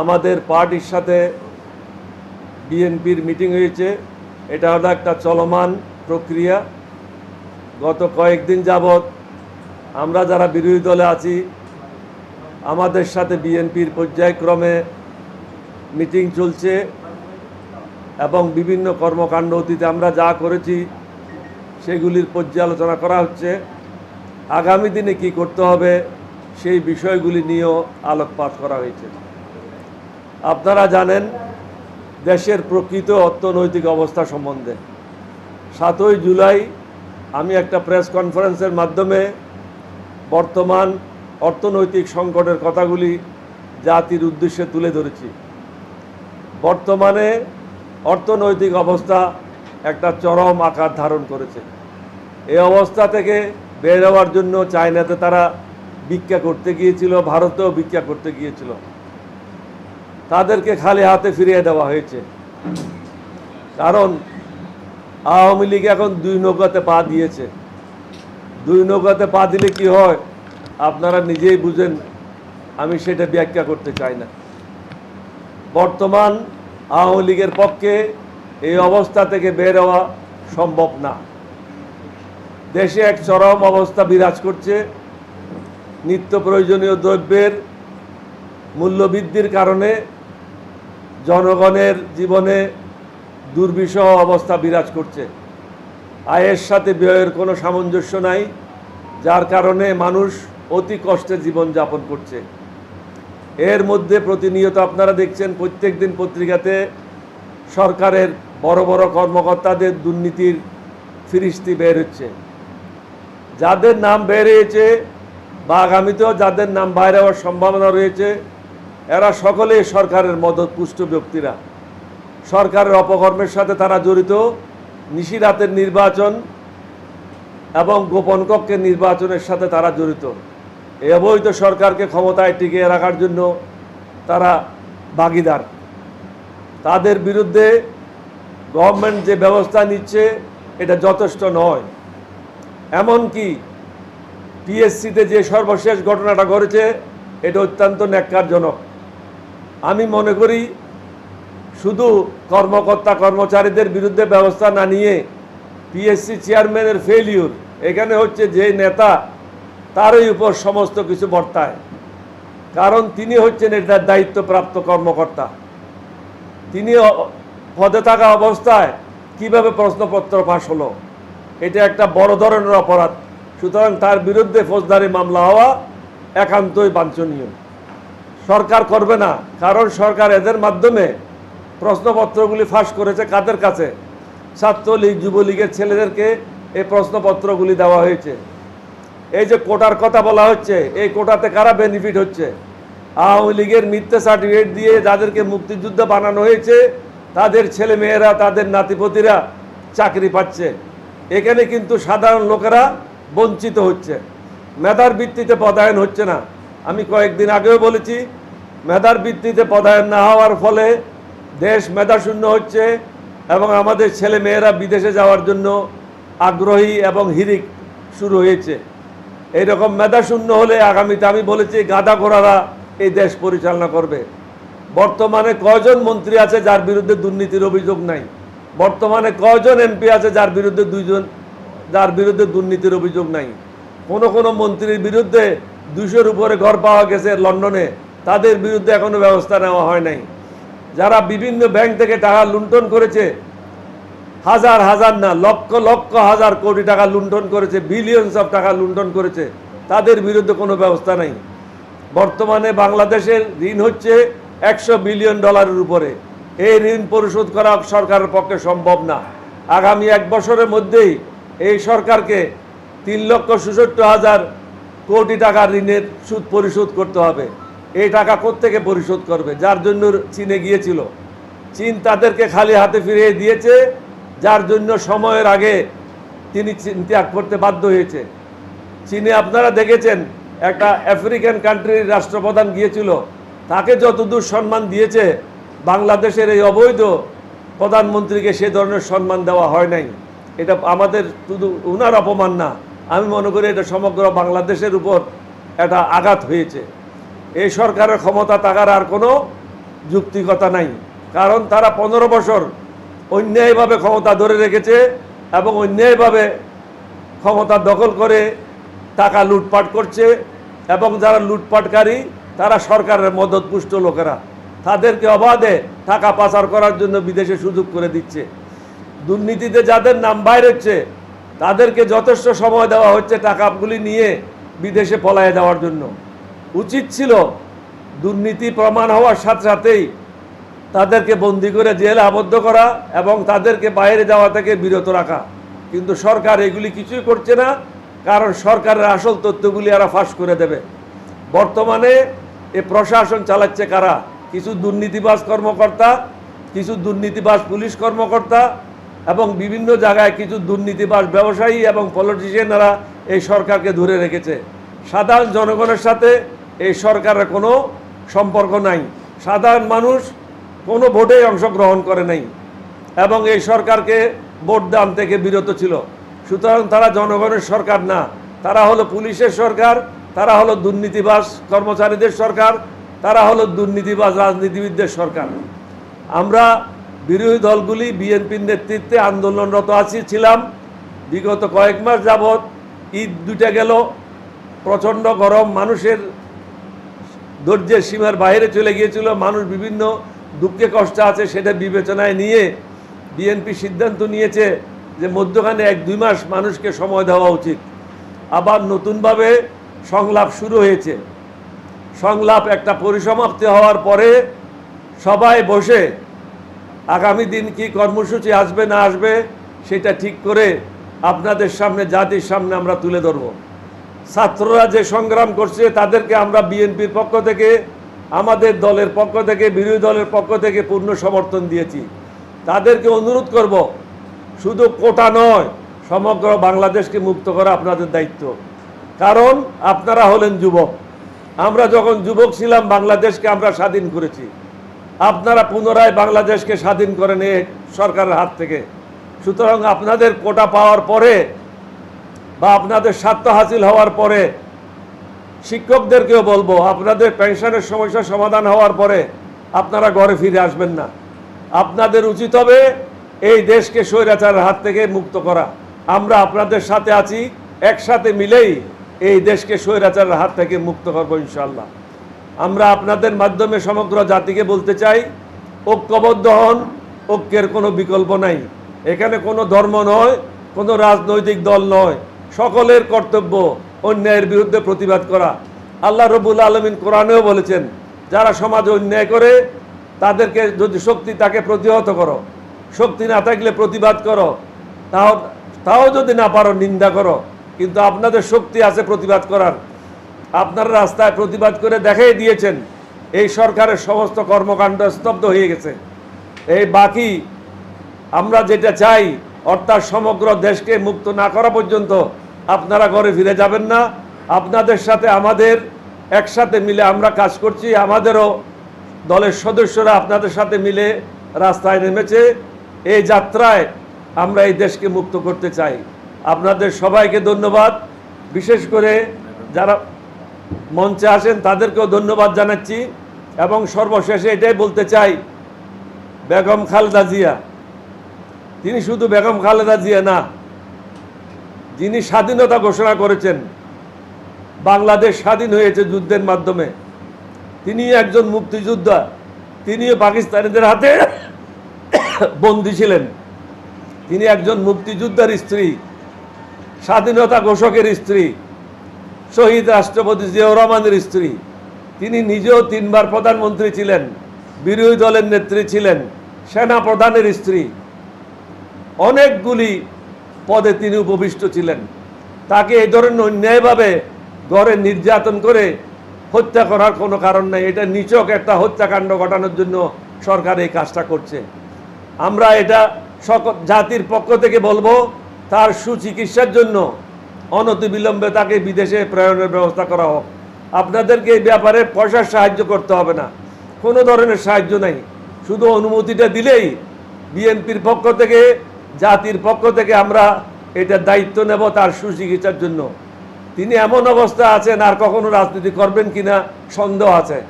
আমাদের পার্টির সাথে বিএনপির মিটিং হয়েছে। এটা হলো একটা চলমান প্রক্রিয়া। গত কয়েকদিন যাবৎ আমরা যারা বিরোধী দলে আছি, আমাদের সাথে বিএনপির পর্যায়ক্রমে মিটিং চলছে এবং বিভিন্ন কর্মকাণ্ড অতীতে আমরা যা করেছি, সেগুলির পর্যালোচনা করা হচ্ছে। আগামী দিনে কি করতে হবে, সেই বিষয়গুলি নিয়েও আলোকপাত করা হয়েছে। আপনারা জানেন, দেশের প্রকৃত অর্থনৈতিক অবস্থা সম্বন্ধে। সাতই জুলাই, আমি একটা প্রেস কনফারেন্সের মাধ্যমে বর্তমান অর্থনৈতিক সংকটের কথাগুলি জাতির উদ্দেশ্যে তুলে ধরেছি। বর্তমানে অর্থনৈতিক অবস্থা একটা চরম আকার ধারণ করেছে। এই অবস্থা থেকে বের হওয়ার জন্য চায়নাতে তারা ভিক্ষা করতে গিয়েছিল, ভারতেও ভিক্ষা করতে গিয়েছিল। তাদেরকে খালি হাতে ফিরিয়ে দেওয়া হয়েছে। কারণ আওয়ামী লীগ এখন দুই নৌকাতে পা দিয়েছে। দুই নৌকাতে পা দিলে কি হয়? আপনারা নিজেই বুঝেন, আমি সেটা ব্যাখ্যা করতে চাই না। বর্তমান আওয়ামী লীগের পক্ষে এই অবস্থা থেকে বের হওয়া সম্ভব না। দেশে এক চরম অবস্থা বিরাজ করছে। নিত্য প্রয়োজনীয় দ্রব্যের মূল্যবৃদ্ধির কারণে জনগণের জীবনে দুর্বিষহ অবস্থা বিরাজ করছে। আয়ের সাথে ব্যয়ের কোনো সামঞ্জস্য নাই, যার কারণে মানুষ অতি কষ্টে জীবনযাপন করছে। এর মধ্যে প্রতিনিয়ত আপনারা দেখছেন প্রত্যেক দিন পত্রিকাতে সরকারের বড় বড় কর্মকর্তাদের দুর্নীতির ফিরিস্তি বের হচ্ছে। যাদের নাম বের হয়েছে বা আগামীতেও যাদের নাম বাইরে হওয়ার সম্ভাবনা রয়েছে এরা সকলেই সরকারের মদত পুষ্ট ব্যক্তিরা। সরকারের অপকর্মের সাথে তারা জড়িত, নিশিরাতের নির্বাচন এবং গোপন কক্ষের নির্বাচনের সাথে তারা জড়িত। এই অবৈধ সরকারকে ক্ষমতায় টিকিয়ে রাখার জন্য তারা ভাগিদার। তাদের বিরুদ্ধে গভর্নমেন্ট যে ব্যবস্থা নিচ্ছে, এটা যথেষ্ট নয়। এমনকি পিএসসিতে যে সর্বশেষ ঘটনাটা ঘটেছে, এটা অত্যন্ত ন্যাক্কারজনক। আমি মনে করি শুধু কর্মকর্তা কর্মচারীদের বিরুদ্ধে ব্যবস্থা না নিয়ে পিএসসি চেয়ারম্যানের ফেলিউর এখানে হচ্ছে যে নেতা, তারই উপর সমস্ত কিছু বর্তায়। কারণ তিনি হচ্ছেন এটার দায়িত্বপ্রাপ্ত কর্মকর্তা। তিনি পদে থাকা অবস্থায় কীভাবে প্রশ্নপত্র ফাঁস হলো, এটা একটা বড় ধরনের অপরাধ। সুতরাং তার বিরুদ্ধে ফৌজদারি মামলা হওয়া একান্তই বাঞ্ছনীয়। সরকার করবে না। কারণ সরকার এদের মাধ্যমে প্রশ্নপত্রগুলি ফাঁস করেছে কাদের কাছে? ছাত্রলীগ, যুবলীগের ছেলেদেরকে এই প্রশ্নপত্রগুলি দেওয়া হয়েছে। এই যে কোটার কথা বলা হচ্ছে, এই কোটাতে কারা বেনিফিট হচ্ছে? আওয়ামী লীগের মিথ্যে সার্টিফিকেট দিয়ে যাদেরকে মুক্তিযুদ্ধ বানানো হয়েছে, তাদের ছেলে মেয়েরা, তাদের নাতিপতিরা চাকরি পাচ্ছে। এখানে কিন্তু সাধারণ লোকেরা বঞ্চিত হচ্ছে। মেধার ভিত্তিতে পদায়ন হচ্ছে না। আমি কয়েকদিন আগেও বলেছি, মেধার ভিত্তিতে পদায়ন না হওয়ার ফলে দেশ মেধাশূন্য হচ্ছে এবং আমাদের ছেলে মেয়েরা বিদেশে যাওয়ার জন্য আগ্রহী এবং হিরিক শুরু হয়েছে। এইরকম মেধাশূন্য হলে আগামীতে আমি বলেছি গাদা ঘোড়ারা এই দেশ পরিচালনা করবে। বর্তমানে কয়জন মন্ত্রী আছে যার বিরুদ্ধে দুর্নীতির অভিযোগ নাই? বর্তমানে কয়জন এমপি আছে যার বিরুদ্ধে দুইজন, যার বিরুদ্ধে দুর্নীতির অভিযোগ নাই? কোনো কোনো মন্ত্রীর বিরুদ্ধে দুশোর উপরে ঘর পাওয়া গেছে লন্ডনে, তাদের বিরুদ্ধে এখনও ব্যবস্থা নেওয়া হয় নাই। যারা বিভিন্ন ব্যাংক থেকে টাকা লুণ্ঠন করেছে, হাজার হাজার না, লক্ষ লক্ষ হাজার কোটি টাকা লুণ্ঠন করেছে বিলিয়নস অফ টাকা লুণ্ঠন করেছে, তাদের বিরুদ্ধে কোনো ব্যবস্থা নেই। বর্তমানে বাংলাদেশের ঋণ হচ্ছে একশো বিলিয়ন ডলারের উপরে। এই ঋণ পরিশোধ করা সরকারের পক্ষে সম্ভব না। আগামী এক বছরের মধ্যেই এই সরকারকে তিন লক্ষ ছেষট্টি হাজার কোটি টাকা ঋণের সুদ পরিশোধ করতে হবে। এই টাকা কোত্থেকে পরিশোধ করবে? যার জন্য চীনে গিয়েছিল। চীন তাদেরকে খালি হাতে ফিরিয়ে দিয়েছে, যার জন্য সময়ের আগে তিনি ত্যাগ করতে বাধ্য হয়েছে। চীনে আপনারা দেখেছেন, একটা আফ্রিকান কান্ট্রির রাষ্ট্রপ্রধান গিয়েছিল। তাকে যতদূর সম্মান দিয়েছে, বাংলাদেশের এই অবৈধ প্রধানমন্ত্রীকে সে ধরনের সম্মান দেওয়া হয় নাই। এটা আমাদের শুধু উনার অপমান না আমি মনে করি এটা সমগ্র বাংলাদেশের উপর একটা আঘাত হয়েছে। এই সরকারের ক্ষমতা থাকার আর কোনো যুক্তিকতা নাই। কারণ তারা পনেরো বছর অন্যায়ভাবে ক্ষমতা ধরে রেখেছে এবং অন্যায়ভাবে ক্ষমতা দখল করে টাকা লুটপাট করছে এবং যারা লুটপাটকারী, তারা সরকারের মদতপুষ্ট লোকেরা। তাদেরকে অবাধে টাকা পাচার করার জন্য বিদেশে সুযোগ করে দিচ্ছে। দুর্নীতিতে যাদের নাম বাইর হচ্ছে তাদেরকে যথেষ্ট সময় দেওয়া হচ্ছে টাকাগুলি নিয়ে বিদেশে পলায় দেওয়ার জন্য। উচিত ছিল দুর্নীতি প্রমাণ হওয়ার সাথে সাথেই তাদেরকে বন্দি করে জেলে আবদ্ধ করা এবং তাদেরকে বাইরে যাওয়া থেকে বিরত রাখা। কিন্তু সরকার এগুলি কিছুই করছে না, কারণ সরকারের আসল তথ্যগুলি এরা ফাঁস করে দেবে। বর্তমানে এ প্রশাসন চালাচ্ছে কারা? কিছু দুর্নীতিবাজ কর্মকর্তা, কিছু দুর্নীতিবাজ পুলিশ কর্মকর্তা এবং বিভিন্ন জায়গায় কিছু দুর্নীতিবাস ব্যবসায়ী এবং পলিটিশিয়ানরা এই সরকারকে ধরে রেখেছে। সাধারণ জনগণের সাথে এই সরকারের কোনো সম্পর্ক নাই। সাধারণ মানুষ কোনো ভোটেই অংশগ্রহণ করে নাই এবং এই সরকারকে ভোট দান থেকে বিরত ছিল। সুতরাং তারা জনগণের সরকার না। তারা হলো পুলিশের সরকার, তারা হলো দুর্নীতিবাস কর্মচারীদের সরকার, তারা হলো দুর্নীতিবাজ রাজনীতিবিদদের সরকার। আমরা বিরোধী দলগুলি বিএনপির নেতৃত্বে আন্দোলনরত আছি, ছিলাম। বিগত কয়েক মাস যাবৎ ঈদ দুইটা গেল। প্রচণ্ড গরম, মানুষের ধৈর্যের সীমার বাইরে চলে গিয়েছিল। মানুষ বিভিন্ন দুঃখে কষ্ট আছে সেটা বিবেচনায় নিয়ে বিএনপি সিদ্ধান্ত নিয়েছে যে মধ্যখানে এক দুই মাস মানুষকে সময় দেওয়া উচিত। আবার নতুনভাবে সংলাপ শুরু হয়েছে। সংলাপ একটা পরিসমাপ্তি হওয়ার পরে সবাই বসে আগামী দিন কি কর্মসূচি আসবে না আসবে, সেটা ঠিক করে আপনাদের সামনে, জাতির সামনে আমরা তুলে ধরব। ছাত্ররা যে সংগ্রাম করছে, তাদেরকে আমরা বিএনপির পক্ষ থেকে, আমাদের দলের পক্ষ থেকে, বিরোধী দলের পক্ষ থেকে পূর্ণ সমর্থন দিয়েছি। তাদেরকে অনুরোধ করব, শুধু কোটা নয়, সমগ্র বাংলাদেশকে মুক্ত করা আপনাদের দায়িত্ব। কারণ আপনারা হলেন যুবক। আমরা যখন যুবক ছিলাম, বাংলাদেশকে আমরা স্বাধীন করেছি। আপনারা পুনরায় বাংলাদেশকে স্বাধীন করে এই সরকারের হাত থেকে। সুতরাং আপনাদের কোটা পাওয়ার পরে বা আপনাদের স্বার্থ হাসিল হওয়ার পরে শিক্ষকদেরকেও বলব, আপনাদের পেনশনের সমস্যা সমাধান হওয়ার পরে আপনারা ঘরে ফিরে আসবেন না। আপনাদের উচিত হবে এই দেশকে স্বৈরাচারের হাত থেকে মুক্ত করা। আমরা আপনাদের সাথে আছি, একসাথে মিলেই এই দেশকে স্বৈরাচারের হাত থেকে মুক্ত করব ইনশাল্লাহ আমরা আপনাদের মাধ্যমে সমগ্র জাতিকে বলতে চাই, ঐক্যবদ্ধ হন, ঐক্যের কোনো বিকল্প নাই। এখানে কোনো ধর্ম নয়, কোনো রাজনৈতিক দল নয়। সকলের কর্তব্য অন্যায়ের বিরুদ্ধে প্রতিবাদ করা। আল্লাহ রবুল আলমিন কোরআনেও বলেছেন, যারা সমাজে অন্যায় করে, তাদেরকে যদি শক্তি তাকে প্রতিহত করো। শক্তি না থাকলে প্রতিবাদ করো। তাও তাও যদি না পারো, নিন্দা করো। কিন্তু আপনাদের শক্তি আছে প্রতিবাদ করার। আপনারা রাস্তায় প্রতিবাদ করে দেখাই দিয়েছেন, এই সরকারের সমস্ত কর্মকাণ্ড স্তব্ধ হয়ে গেছে। এই বাকি আমরা যেটা চাই, অর্থাৎ সমগ্র দেশকে মুক্ত না করা পর্যন্ত আপনারা ঘরে ফিরে যাবেন না। আপনাদের সাথে আমাদের একসাথে মিলে আমরা কাজ করছি। আমাদেরও দলের সদস্যরা আপনাদের সাথে মিলে রাস্তায় নেমেছে। এই যাত্রায় আমরা এই দেশকে মুক্ত করতে চাই। আপনাদের সবাইকে ধন্যবাদ। বিশেষ করে যারা মঞ্চে আসেন, তাদেরকেও ধন্যবাদ জানাচ্ছি। এবং সর্বশেষে এটাই বলতে চাই, বেগম খালেদা জিয়া। তিনি শুধু বেগম খালেদা জিয়া না, যিনি স্বাধীনতা ঘোষণা করেছেন, বাংলাদেশ স্বাধীন হয়েছে যুদ্ধের মাধ্যমে। তিনি একজন মুক্তিযোদ্ধা, তিনিও পাকিস্তানিদের হাতে বন্দী ছিলেন। তিনি একজন মুক্তিযোদ্ধার স্ত্রী, স্বাধীনতা ঘোষকের স্ত্রী। শহীদ রাষ্ট্রপতি জিয়াউর রহমানের স্ত্রী। তিনি নিজেও তিনবার প্রধানমন্ত্রী ছিলেন, বিরোধী দলের নেত্রী ছিলেন, সেনা প্রধানের স্ত্রী। অনেকগুলি পদে তিনি উপবিষ্ট ছিলেন। তাকে এই ধরনের অন্যায়ভাবে গড়ে নির্যাতন করে হত্যা করার কোনো কারণ নেই। এটা নিচক একটা হত্যাকাণ্ড ঘটানোর জন্য সরকার এই কাজটা করছে। আমরা এটা সকল জাতির পক্ষ থেকে বলব, তার সুচিকিৎসার জন্য অনতিবিলম্বে তাকে বিদেশে প্রেরণের ব্যবস্থা করা হোক। আপনাদেরকে এই ব্যাপারে পয়সার সাহায্য করতে হবে না। কোনো ধরনের সাহায্য নাই। শুধু অনুমতিটা দিলেই বিএনপির পক্ষ থেকে, জাতির পক্ষ থেকে আমরা এটা দায়িত্ব নেব তার সুচিকিৎসার জন্য। তিনি এমন অবস্থা আছেন, আর কখনো রাজনীতি করবেন কিনা সন্দেহ আছে।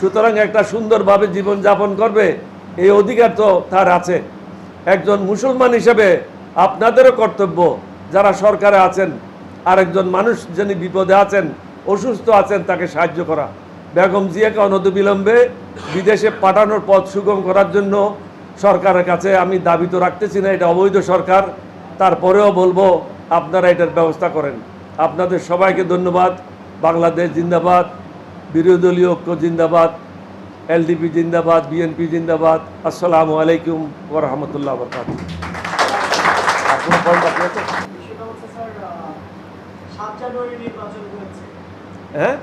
সুতরাং একটা সুন্দরভাবে জীবন যাপন করবে, এই অধিকার তো তার আছে। একজন মুসলমান হিসেবে আপনাদেরও কর্তব্য, যারা সরকারে আছেন আরেকজন মানুষ যিনি বিপদে আছেন, অসুস্থ আছেন, তাকে সাহায্য করা। বেগম জিয়াকে অনতিবিলম্বে বিদেশে পাঠানোর পথ সুগম করার জন্য সরকারের কাছে আমি দাবি তো রাখতেছি না, এটা অবৈধ সরকার। তারপরেও বলব, আপনারা এটার ব্যবস্থা করেন। আপনাদের সবাইকে ধন্যবাদ। বাংলাদেশ জিন্দাবাদ, বিরোধী দলীয় ঐক্য জিন্দাবাদ, এলডিপি জিন্দাবাদ, বিএনপি জিন্দাবাদ। আসসালামু আলাইকুম ওরহামতুল্লাহ বরকাত আর কোনো পয়েন্ট বাকি আছে বিষয়টা হচ্ছে স্যার আহ, সাত জানুয়ারি নির্বাচন হয়েছে হ্যাঁ?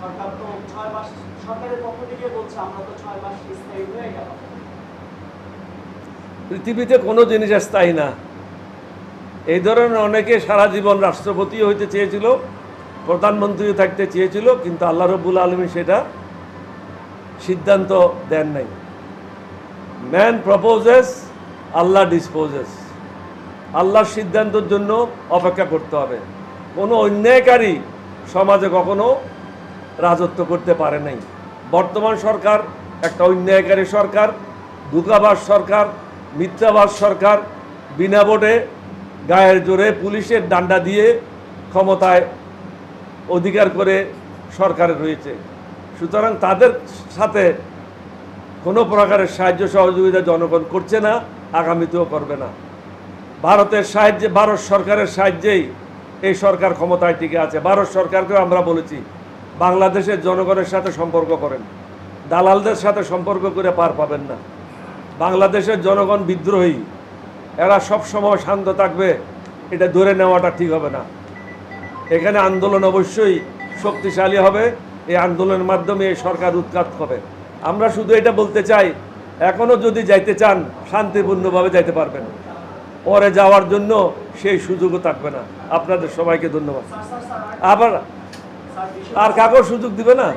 সরকার তো ছয় মাস সরকারের পক্ষ থেকে বলছে আমরা তো ছয় মাস স্থায়ী হয়ে পৃথিবীতে কোনো জিনিস স্থায়ী না। এই ধরনের অনেকে সারা জীবন রাষ্ট্রপতি হইতে চেয়েছিল প্রধানমন্ত্রী থাকতে চেয়েছিল কিন্তু আল্লাহ রব্বুল আলমী সেটা সিদ্ধান্ত দেন নাই। ম্যান প্রপোজেস আল্লাহ ডিসপোজেস আল্লাহর সিদ্ধান্তের জন্য অপেক্ষা করতে হবে। কোনো অন্যায়কারী সমাজে কখনো রাজত্ব করতে পারে নাই। বর্তমান সরকার একটা অন্যায়কারী সরকার দুকাবাস সরকার, মিথ্যাবাস সরকার, বিনা ভোটে গায়ের জোরে পুলিশের ডান্ডা দিয়ে ক্ষমতায় অধিকার করে সরকারে রয়েছে। সুতরাং তাদের সাথে কোনো প্রকারের সাহায্য সহযোগিতা জনগণ করছে না, আগামীতেও করবে না। ভারতের সাহায্যে, ভারত সরকারের সাহায্যেই এই সরকার ক্ষমতায় টিকে আছে। ভারত সরকারকেও আমরা বলেছি, বাংলাদেশের জনগণের সাথে সম্পর্ক করেন। দালালদের সাথে সম্পর্ক করে পার পাবেন না। বাংলাদেশের জনগণ বিদ্রোহী। এরা সব সময় শান্ত থাকবে, এটা ধরে নেওয়াটা ঠিক হবে না। এখানে আন্দোলন অবশ্যই শক্তিশালী হবে। এই আন্দোলনের মাধ্যমে সরকার উৎখাত হবে আমরা শুধু এটা বলতে চাই, এখনও যদি যাইতে চান, শান্তিপূর্ণভাবে যাইতে পারবেন। পরে যাওয়ার জন্য সেই সুযোগও থাকবে না। আপনাদের সবাইকে ধন্যবাদ। আবার আর কাকেও সুযোগ দিবে না?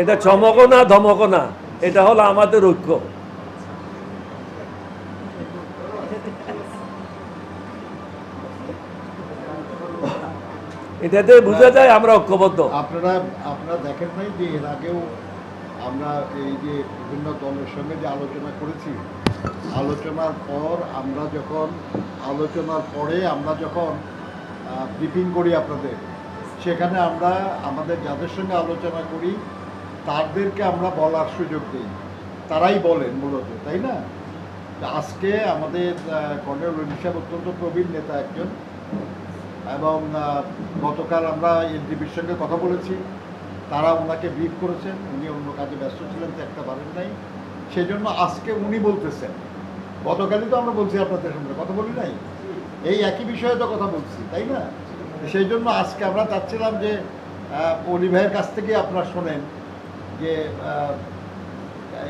এটা চমকও না, ধমকও না। এটা হলো আমাদের ঐক্য। এটাতে বোঝা যায় আমরা ঐক্যবদ্ধ। আপনারা আপনারা দেখেন নাই যে এর আগেও আমরা এই যে বিভিন্ন দলের সঙ্গে যে আলোচনা করেছি, আলোচনার পর আমরা যখন, আলোচনার পরে আমরা যখন ব্রিফিং করি আপনাদের, সেখানে আমরা আমাদের যাদের সঙ্গে আলোচনা করি তাদেরকে আমরা বলার সুযোগ দিই। তারাই বলেন মূলত, তাই না? আজকে আমাদের কর্নেল সাহেব অত্যন্ত প্রবীণ নেতা একজন, এবং গতকাল আমরা এনডিপির সঙ্গে কথা বলেছি। তারা ওনাকে ব্রিফ করেছেন, উনি অন্য কাজে ব্যস্ত ছিলেন একটা পারেন নাই। সেই জন্য আজকে উনি বলতেছেন। গতকালই তো আমরা বলছি আপনাদের সঙ্গে, কথা বলি নাই? এই একই বিষয়ে তো কথা বলছি, তাই না? সেই জন্য আজকে আমরা চাচ্ছিলাম যে অলি ভাইয়ের কাছ থেকে আপনারা শোনেন। যে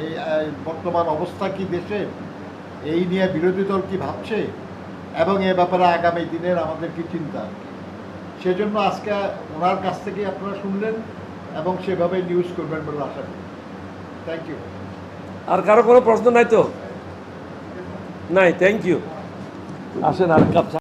এই বর্তমান অবস্থা কি দেশে? এই নিয়ে বিরোধী দল কি ভাবছে? এবং এ ব্যাপারে আগামী দিনের আমাদের কি চিন্তা? সেজন্য আজকে ওনার কাছ থেকে আপনারা শুনলেন এবং সেভাবে নিউজ করবেন বলে আশা করি। থ্যাংক ইউ আর কারও কোনো প্রশ্ন নাই তো? নাই থ্যাংক ইউ আসেন আর কাপ